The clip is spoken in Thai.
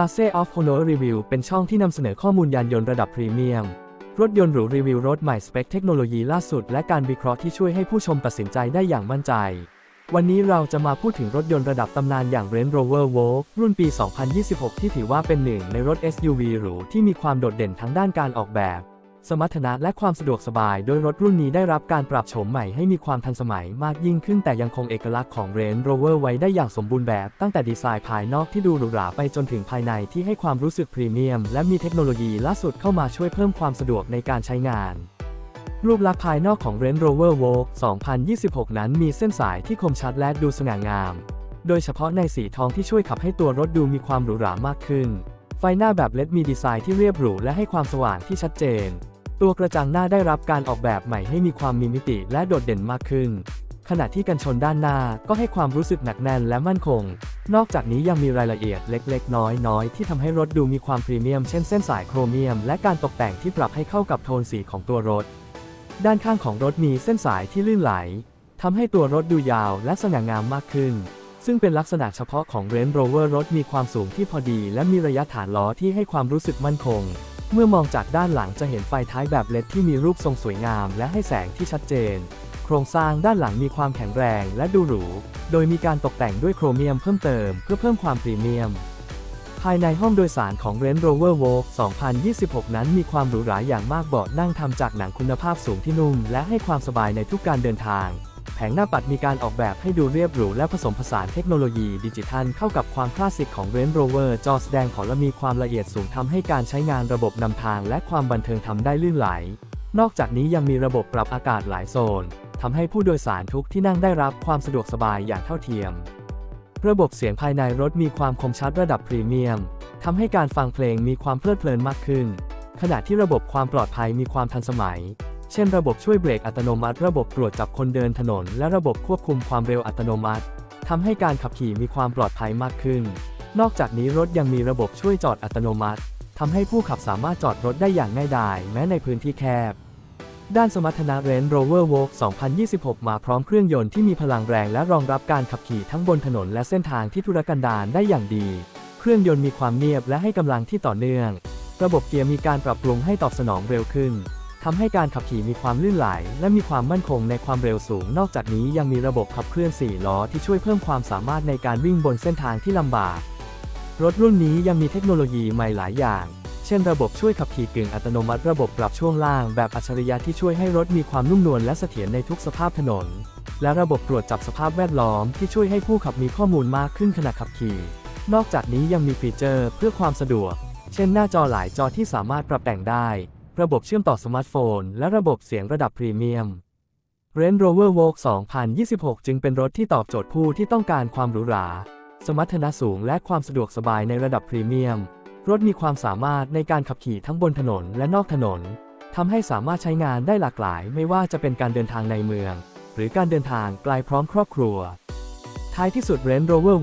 Classe of Honor Review เป็นช่องที่นำเสนอข้อมูลยานยนต์ระดับพรีเมียม รถยนต์หรูรีวิวรถใหม่สเปคเทคโนโลยีล่าสุด และการวิเคราะห์ที่ช่วยให้ผู้ชมตัดสินใจได้อย่างมั่นใจ วันนี้เราจะมาพูดถึงรถยนต์ระดับตำนานอย่าง Range Rover Vogue รุ่นปี 2026 ที่ถือว่าเป็นหนึ่งในรถ SUV หรูที่มีความโดดเด่นทั้งด้านการออกแบบ สมรรถนะและความสะดวกสบาย โดยรถรุ่นนี้ได้รับการปรับโฉมใหม่ให้มีความทันสมัยมากยิ่งขึ้นแต่ยังคงเอกลักษณ์ของ Range Rover ไว้ได้อย่างสมบูรณ์แบบ ตั้งแต่ดีไซน์ภายนอกที่ดูหรูหราไปจนถึงภายในที่ให้ความรู้สึกพรีเมียม และมีเทคโนโลยีล่าสุดเข้ามาช่วยเพิ่มความสะดวกในการใช้งานรูปลักษณ์ภายนอกของ Range Rover Vogue 2026 นั้นมีเส้นสายที่คมชัดและดูสง่างาม โดยเฉพาะในสีทองที่ช่วยขับให้ตัวรถดูมีความหรูหรามากขึ้น ไฟหน้าแบบเลดมีดีไซน์ที่เรียบหรูและให้ความสว่างที่ชัดเจน ตัวกระจังหน้าได้รับการออกแบบใหม่ให้มีความมีมิติและโดดเด่นมากขึ้น ขณะที่กันชนด้านหน้าก็ให้ความรู้สึกหนักแน่นและมั่นคง นอกจากนี้ยังมีรายละเอียดเล็ก ๆ น้อยๆ ที่ทำให้รถดูมีความพรีเมียม เช่นเส้นสายโครเมียม และการตกแต่งที่ปรับให้เข้ากับโทนสีของตัวรถ ด้านข้างของรถมีเส้นสายที่ลื่นไหลทำให้ตัวรถดูยาวและสง่างามมากขึ้น ซึ่งเป็นลักษณะเฉพาะของ Range Rover รถมีความสูงที่พอดี และมีระยะฐานล้อที่ให้ความรู้สึกมั่นคง เมื่อมองจากด้านหลังจะเห็นไฟท้ายแบบเลดที่มีรูปทรงสวยงาม และให้แสงที่ชัดเจน โครงสร้างด้านหลังมีความแข็งแรงและดูหรู โดยมีการตกแต่งด้วยโครเมียมเพิ่มเติมเพื่อเพิ่มความพรีเมียม ภายในห้องโดยสารของ Range Rover Vogue 2026 นั้นมีความหรูหราอย่างมากเบาะนั่งทำจากหนังคุณภาพสูงที่นุ่ม และให้ความสบายในทุกการเดินทาง ผงหน้าปัดมีการออกแบบให้ดูเรียบหรูและผสมผสานเทคโนโลยีดิจิทัลเข้ากับความคลาสสิกของ Range Rover จอแสดงผลและมีความละเอียดสูงทำให้การใช้งานระบบนำทางและความบันเทิงทำได้ลื่นไหล นอกจากนี้ยังมีระบบปรับอากาศหลายโซนทำให้ผู้โดยสารทุกที่นั่งได้รับความสะดวกสบายอย่างเท่าเทียม ระบบเสียงภายในรถมีความคมชัดระดับพรีเมียมทำให้การฟังเพลงมีความเพลิดเพลินมากขึ้น ขณะที่ระบบความปลอดภัยมีความทันสมัย เช่นระบบช่วยเบรกอัตโนมัติ ระบบตรวจจับคนเดินถนน และระบบควบคุมความเร็วอัตโนมัติทำให้การขับขี่มีความปลอดภัยมากขึ้น นอกจากนี้รถยังมีระบบช่วยจอดอัตโนมัติทำให้ผู้ขับสามารถจอดรถได้อย่างง่ายดายแม้ในพื้นที่แคบ ด้านสมรรถนะ Range Rover Vogue 2026 มาพร้อมเครื่องยนต์ที่มีพลังแรงและรองรับการขับขี่ทั้งบนถนนและเส้นทางที่ทุรกันดารได้อย่างดี เครื่องยนต์มีความเนียบและให้กำลังที่ต่อเนื่อง ระบบเกียร์มีการปรับปรุงให้ตอบสนองเร็วขึ้น ทำให้การขับขี่มีความลื่นไหล และมีความมั่นคงในความเร็วสูง นอกจากนี้ยังมีระบบขับเคลื่อน 4 ล้อที่ช่วยเพิ่มความสามารถในการวิ่งบนเส้นทางที่ลำบาก รถรุ่นนี้ยังมีเทคโนโลยีใหม่หลายอย่าง เช่นระบบช่วยขับขี่กึ่งอัตโนมัติ ระบบปรับช่วงล่างแบบอัจฉริยะที่ช่วยให้รถมีความนุ่มนวลและเสถียรในทุกสภาพถนน และระบบตรวจจับสภาพแวดล้อมที่ช่วยให้ผู้ขับมีข้อมูลมากขึ้นขณะขับขี่ นอกจากนี้ยังมีฟีเจอร์เพื่อความสะดวก เช่นหน้าจอหลายจอที่สามารถปรับแต่งได้ ระบบเชื่อมต่อสมาร์ทโฟน และระบบเสียงระดับพรีเมียม Range Rover Vogue 2026 จึงเป็นรถที่ตอบโจทย์ผู้ที่ต้องการความหรูหรา สมรรถนะสูงและความสะดวกสบายในระดับพรีเมียม รถมีความสามารถในการขับขี่ทั้งบนถนนและนอกถนน ทำให้สามารถใช้งานได้หลากหลาย ไม่ว่าจะเป็นการเดินทางในเมือง หรือการเดินทางไกลพร้อมครอบครัว ท้ายที่สุด Range Rover